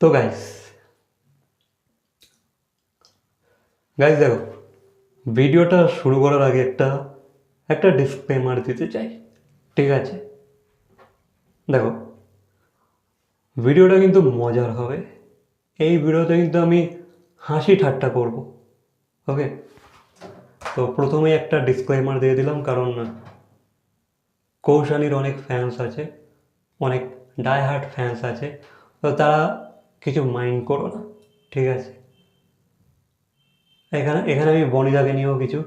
তো guys guys দেখো, ভিডিওটা শুরু করার আগে একটা একটা ডিসক্লেমার দিতে চাই, ঠিক আছে? দেখো, ভিডিওটা কিন্তু মজার হবে, এই ভিডিওতে কিন্তু আমি হাসি ঠাট্টা করব ওকে তো প্রথমেই একটা ডিসক্লেমার দিয়ে দিলাম, কারণ কৌশানীর অনেক ফ্যান্স আছে, অনেক ডাই হার্ট ফ্যান্স আছে, তো তারা কিছু মাইন্ড করো না, ঠিক আছে? এখানে এখানে আমি বনিদাকে নিয়েও কিছু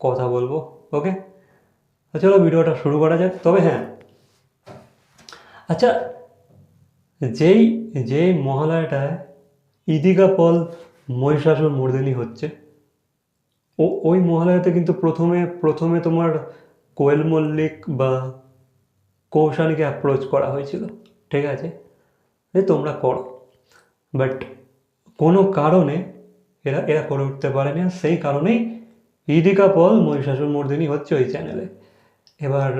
কথা বলব ওকে চলো ভিডিওটা শুরু করা যাক, তবে হ্যাঁ। আচ্ছা যেই যেই মহালয়াটায় ইদিকা পল মহিষাসুর মর্দিনী হচ্ছে, ও, ওই মহালয়াতে কিন্তু প্রথমে প্রথমে তোমার কোয়েল মল্লিক বা কৌশানীকে অ্যাপ্রোচ করা হয়েছিল, ঠিক আছে? যে তোমরা করো। বাট কোনো কারণে এরা এরা করে উঠতে পারেনি আর সেই কারণেই ইদিকা পল, মহিষাসুর মর্দিনী হচ্ছে ওই চ্যানেলে এবার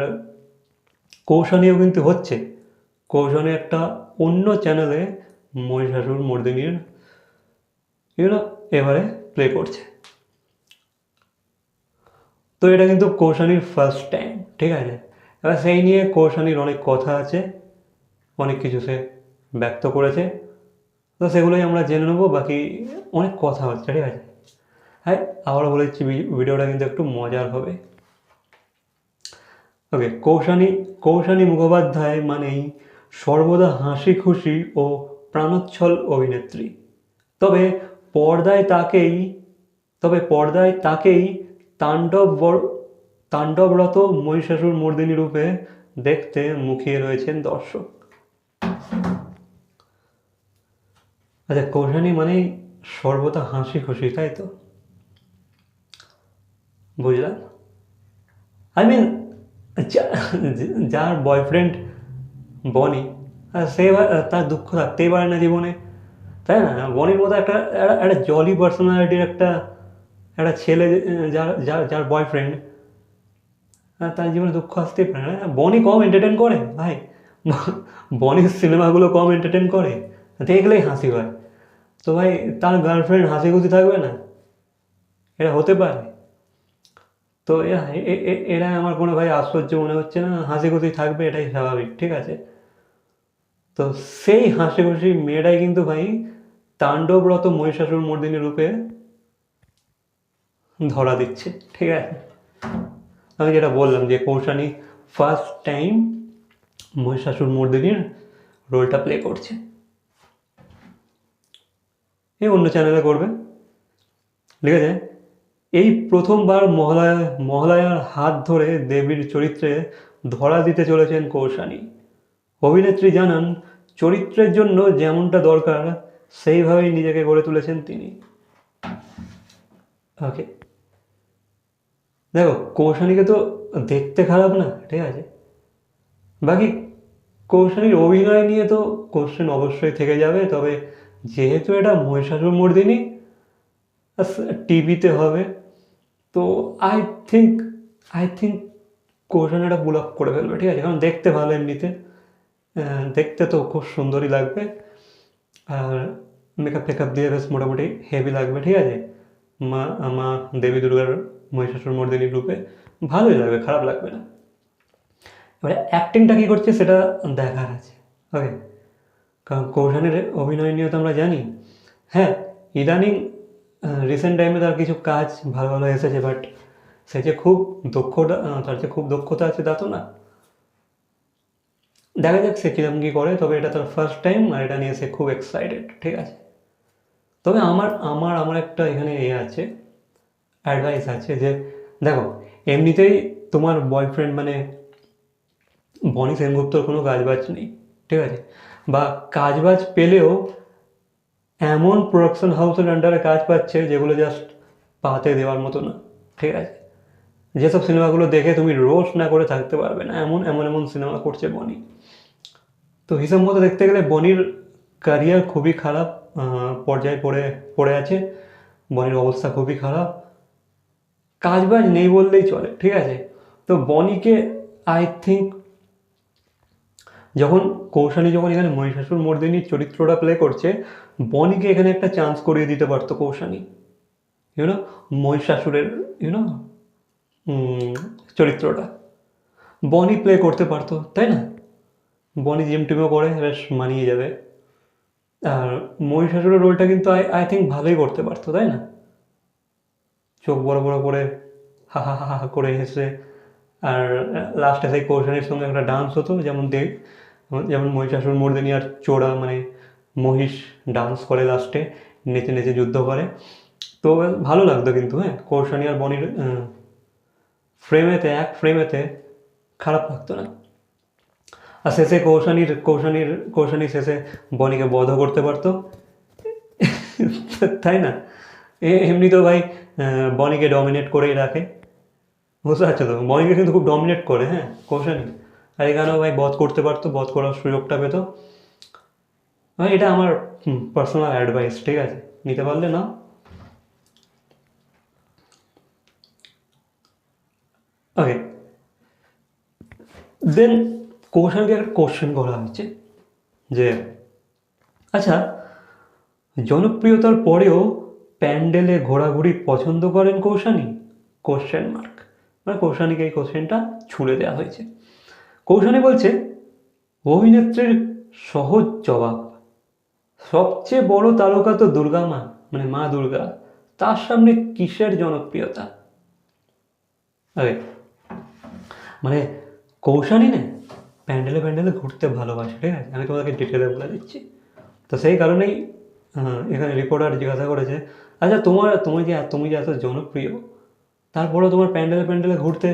কৌশানীও কিন্তু হচ্ছে। কৌশানী একটা অন্য চ্যানেলে মহিষাসুর মর্দিনীর ইউনো এবারে প্লে করছে। তো এটা কিন্তু কৌশানীর ফার্স্ট টাইম ঠিক আছে? এবার সেই নিয়ে কৌশানীর অনেক কথা আছে, অনেক কিছু সে ব্যক্ত করেছে। তো সেগুলোই আমরা জেনে নেব, বাকি অনেক কথা হচ্ছে ঠিক আছে? হ্যাঁ আবারও বলেছি ভি- ভিডিওটা কিন্তু একটু মজার হবে। ওকে, কৌশানী কৌশানী মুখোপাধ্যায় মানেই সর্বদা হাসি খুশি ও প্রাণোচ্ছল অভিনেত্রী। তবে পর্দায় তাকেই তবে পর্দায় তাকেই তাণ্ডব তাণ্ডবরত মহিষাসুর মর্দিনী রূপে দেখতে মুখিয়ে রয়েছেন দর্শক। আচ্ছা কৌশানী মানেই সর্বদা হাসি খুশি, তাই তো? বুঝলাম? আই মিন যার বয়ফ্রেন্ড বনি সে তার দুঃখ থাকতেই পারে না জীবনে, তাই না? বনির মতো একটা- একটা জলি পার্সোনালিটির একটা একটা ছেলে যার যার যার বয়ফ্রেন্ড তার জীবনে দুঃখ আসতেই পারে না বনি কম এন্টারটেন করে, ভাই। বনির সিনেমাগুলো কম এন্টারটেন করে, দেখলেই হাসি হয়। তো ভাই, তার গার্লফ্রেন্ড হাসি খুশি থাকবে না? এটা হতে পারে। তো এরা আমার কোনো ভাই আশ্চর্য মনে হচ্ছে না হাসি খুশি থাকবে এটাই স্বাভাবিক, ঠিক আছে? তো সেই হাসি খুশি মেয়েটাই কিন্তু ভাই তাণ্ডবরত মহিষাসুর মর্দিনী রূপে ধরা দিচ্ছে, ঠিক আছে? আমি যেটা বললাম যে কৌশানি ফার্স্ট টাইম মহিষাসুর মর্দিনীর রোলটা প্লে করছে। এই অন্য চ্যানেলে করবে ঠিক আছে? এই প্রথমবার মহালয়া, মহালয়ার হাত ধরে দেবীর চরিত্রে ধরা দিতে চলেছেন কৌশানী। অভিনেত্রী জানান, চরিত্রের জন্য যেমনটা দরকার, সেইভাবেই নিজেকে গড়ে তুলেছেন তিনি। ওকে দেখো, কৌশানীকে তো দেখতে খারাপ না, ঠিক আছে? বাকি কৌশানীর অভিনয় নিয়ে তো কোশ্চেন অবশ্যই থেকে যাবে, তবে যেহেতু এটা মহিষাসুর মর্দিনী টিভিতে হবে, তো I think I think Koushani এটা পুল আপ করে ফেলবে, ঠিক আছে? কারণ দেখতে ভালো এমনিতে দেখতে তো খুব সুন্দরই লাগবে, আর মেকআপ টেকআপ দিয়ে বেশ মোটামুটি হেভি লাগবে, ঠিক আছে? মা মা দেবী দুর্গার মহিষাসুর মর্দিনী রূপে ভালোই লাগবে, খারাপ লাগবে না। এবারে অ্যাক্টিংটা কী করছে সেটা দেখার আছে ওকে কারণ কৌশানের অভিনয় নিয়ে তো আমরা জানি। হ্যাঁ ইদানিং রিসেন্ট টাইমে তার কিছু কাজ ভালো ভালো এসেছে বাট সে যে খুব দক্ষতা তার যে খুব দক্ষতা আছে তা তো না। দেখা যাক সে কীরকম কী করে, তবে এটা তার ফার্স্ট টাইম আর এটা নিয়ে সে খুব এক্সাইটেড ঠিক আছে? তবে আমার আমার আমার একটা এখানে এ আছে অ্যাডভাইস আছে যে, দেখো, এমনিতেই তোমার বয়ফ্রেন্ড মানে বনি সেনগুপ্তর কোনো কাজবাজ নেই, ঠিক আছে? বা কাজবাজ পেলেও এমন প্রোডাকশন হাউসের আন্ডারে কাজ পাচ্ছে যেগুলো জাস্ট পাতে দেওয়ার মতো না। ঠিক আছে? যেসব সিনেমাগুলো দেখে তুমি রোজ না করে থাকতে পারবে না, এমন এমন এমন সিনেমা করছে বনি। তো হিসাব মতো দেখতে গেলে বনির ক্যারিয়ার খুবই খারাপ পর্যায়ে পড়ে পড়ে আছে। বনির অবস্থা খুবই খারাপ। কাজবাজ নেই বললেই চলে, ঠিক আছে? তো বনিকে আই থিঙ্ক যখন কৌশানী যখন এখানে মহিষাসুর মর্দিনীর চরিত্রটা প্লে করছে বনিকে এখানে একটা চান্স করিয়ে দিতে পারতো কৌশানী। ইউনো মহিষাসুরের ইউনো চরিত্রটা। বনি প্লে করতে পারতো, তাই না? বনি জিম টিমও করে বেশ মানিয়ে যাবে। আর মহিষাসুরের রোলটা কিন্তু আই আই থিঙ্ক ভালোই করতে পারতো, তাই না? চোখ বড় বড় করে, হা হা হা হা করে হেসে। আর লাস্টে সেই কৌশানীর সঙ্গে একটা ডান্স হতো, যেমন দেখ যেমন মহিষাসুর মর্দিনী আর চোরা মানে মহিষ ডান্স করে লাস্টে নেচে নেচে যুদ্ধ করে। তো ভালো লাগতো কিন্তু হ্যাঁ কৌশানী আর বনির ফ্রেমেতে এক ফ্রেমেতে খারাপ লাগতো না। আর শেষে কৌশানীর কৌশানীর কৌশানী শেষে বনিকে বধ করতে পারতো। তাই না? এমনি তো ভাই বনিকে ডমিনেট করেই রাখে। বুঝতে পারছ তো? বনিকে কিন্তু খুব ডমিনেট করে হ্যাঁ কৌশানী। আর এখানেও ভাই বধ করতে পারতো, বধ করার সুযোগটা পেতো। ভাই, এটা আমার পার্সোনাল অ্যাডভাইস ঠিক আছে? নিতে পারলে না ওকে দেন কৌশলকে একটা কোশ্চেন করা হয়েছে, যে আচ্ছা জনপ্রিয়তার পরেও প্যান্ডেলে ঘোরাঘুরি পছন্দ করেন কৌশানী? কোশ্চেন মার্ক মানে কৌশানীকে এই কোশ্চেনটা ছুড়ে দেওয়া হয়েছে। কৌশানী বলছে, অভিনেত্রীর সহজ জবাব, সবচেয়ে বড় তারকা তো দুর্গা মা মানে মা দুর্গা, তার সামনে কিসের জনপ্রিয়তা? মানে কৌশানী না, প্যান্ডেলে প্যান্ডেলে ঘুরতে ভালোবাসে, ঠিক আছে? আমি তোমাদেরকে ডিটেলে বলে দিচ্ছি। তো সেই কারণেই এখানে রিপোর্টার জিজ্ঞাসা করেছে আচ্ছা তোমার, তুমি যে তুমি যে এত জনপ্রিয়, তারপরেও তোমার প্যান্ডেলে প্যান্ডেলে ঘুরতে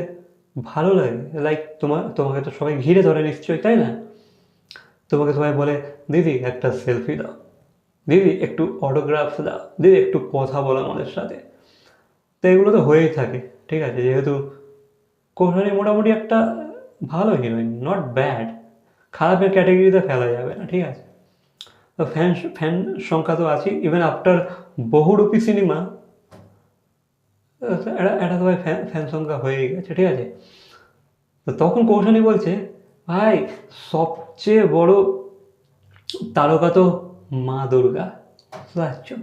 ভালো লাগে। লাইক তোমার তোমাকে তো সবাই ঘিরে ধরে নিশ্চয়ই, তাই না? তোমাকে সবাই বলে, দিদি, একটা সেলফি দাও। দিদি, একটু অটোগ্রাফ দাও। দিদি, একটু কথা বলো আমাদের সাথে। তো এগুলো তো হয়েই থাকে, ঠিক আছে? যেহেতু কৌশলী মোটামুটি একটা ভালো হিরোইন নট ব্যাড খারাপের ক্যাটাগরিতে ফেলা যাবে না, ঠিক আছে? তো ফ্যান ফ্যান সংখ্যা তো আছে ইভেন আফটার বহুরূপী সিনেমা এটা ভাই ফ্যান ফ্যান সংখ্যা হয়েই গেছে, ঠিক আছে? তো তখন কৌশলী বলছে, ভাই, সবচেয়ে বড় তারকা তো মা দুর্গা, বুঝতে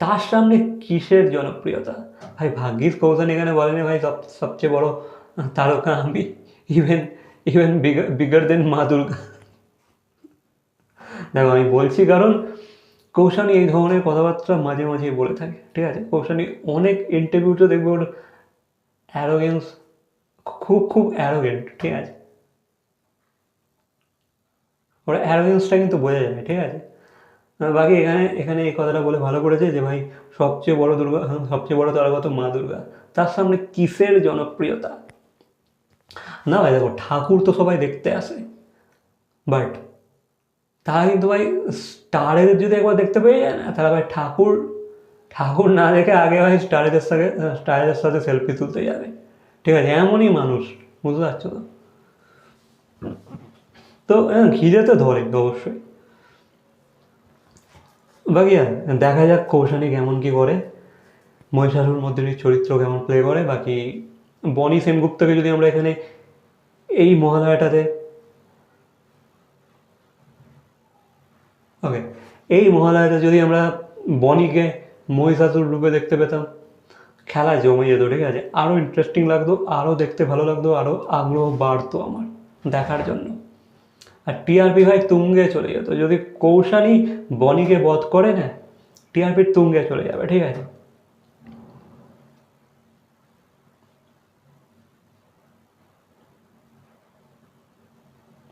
তার সামনে কিসের জনপ্রিয়তা? ভাই, ভাগ্যিস কৌশল এখানে বলেনি, ভাই, সব, সবচেয়ে বড় তারকা আমি ইভেন ইভেন বিগার দেন মা দুর্গা। দেখো, আমি বলছি কারণ কৌশানী এই ধরনের কথাবার্তা মাঝে মাঝে বলে থাকে ঠিক আছে? কৌশানি অনেক ইন্টারভিউতে দেখবে ওর অ্যারোগেন্স খুব খুব অ্যারোগেন্ট ঠিক আছে? ওর অ্যারোগেন্সটা কিন্তু বোঝা যাবে ঠিক আছে? বাকি এখানে এখানে এই কথাটা বলে ভালো করেছে যে ভাই সবচেয়ে বড় দুর্গা হ্যাঁ, সবচেয়ে বড় তারকা তো মা দুর্গা। তার সামনে কিসের জনপ্রিয়তা? না ভাই দেখো ঠাকুর তো সবাই দেখতে আসে বাট তারা কিন্তু ভাই স্টারের যদি একবার দেখতে পেয়ে যায় না তাহলে ভাই ঠাকুর ঠাকুর না দেখে আগে ভাই স্টারেদের সাথে স্টারের সাথে সেলফি তুলতে যাবে। ঠিক আছে এমনই মানুষ বুঝতে পারছ তো? তো হ্যাঁ, ঘিরে তো ধরে অবশ্যই। বাকি আর দেখা যাক কৌশানী কেমন কি করে মহিষাসুর মধ্যে চরিত্র কেমন প্লে করে। বাকি বনি সেনগুপ্তকে যদি আমরা এখানে এই মহালয়াটাতে ওকে এই মহালয়াতে যদি আমরা বনিকে মহিষাসুর রূপে দেখতে পেতাম খেলা জমে যেত ঠিক আছে? আরও ইন্টারেস্টিং লাগতো আরও দেখতে ভালো লাগতো আরও আগ্রহ বাড়তো আমার দেখার জন্য। আর টিআরপি ভাই তুঙ্গে চলে যেত। যদি কৌশানী বনিকে বধ করে না টিআরপি তুঙ্গে চলে যাবে, ঠিক আছে?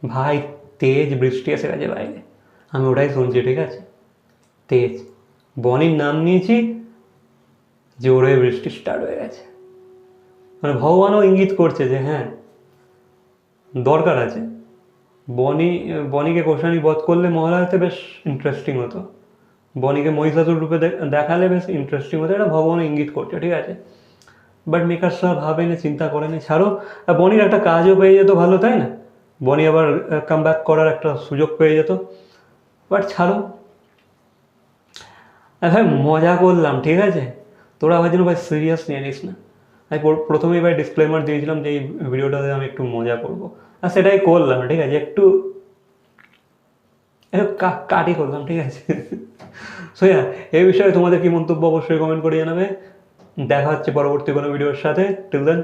ভাই, তেজ বৃষ্টি এসে গেছে বাইরে। আমি ওটাই শুনছি, ঠিক আছে? তেজ, বনির নাম নিয়েছি জোরে বৃষ্টি স্টার্ট হয়ে গেছে। মানে ভগবানও ইঙ্গিত করছে যে হ্যাঁ দরকার আছে। বনি, বনিকে কোষানি বধ করলে মহালয়াতে বেশ ইন্টারেস্টিং হতো। বনিকে মহিষাসুর রূপে দেখালে বেশ ইন্টারেস্টিং হতো, এটা ভগবান ইঙ্গিত করছে, ঠিক আছে? বাট মেকার্সরা ভাবেনি চিন্তা করে করেনি ছাড়ো। আর বনির একটা কাজও পেয়ে যেত ভালো, তাই না? বনি আবার কাম ব্যাক করার একটা সুযোগ পেয়ে যেত। বাট ছাড়ো। আর ভাই, মজা করলাম, ঠিক আছে? তোরা ভাই জন্য ভাই সিরিয়াস নিয়ে নিস না। আমি প্র- প্রথমেই ভাই ডিসক্লেমার দিয়েছিলাম যে এই ভিডিওটাতে আমি একটু মজা করব। আর সেটাই করলাম, ঠিক আছে? একটু কাটি করলাম, ঠিক আছে? সো এই বিষয়ে তোমাদের কি মন্তব্য অবশ্যই কমেন্ট করে জানাবে। দেখা হচ্ছে পরবর্তী কোনো ভিডিওর সাথে। Till then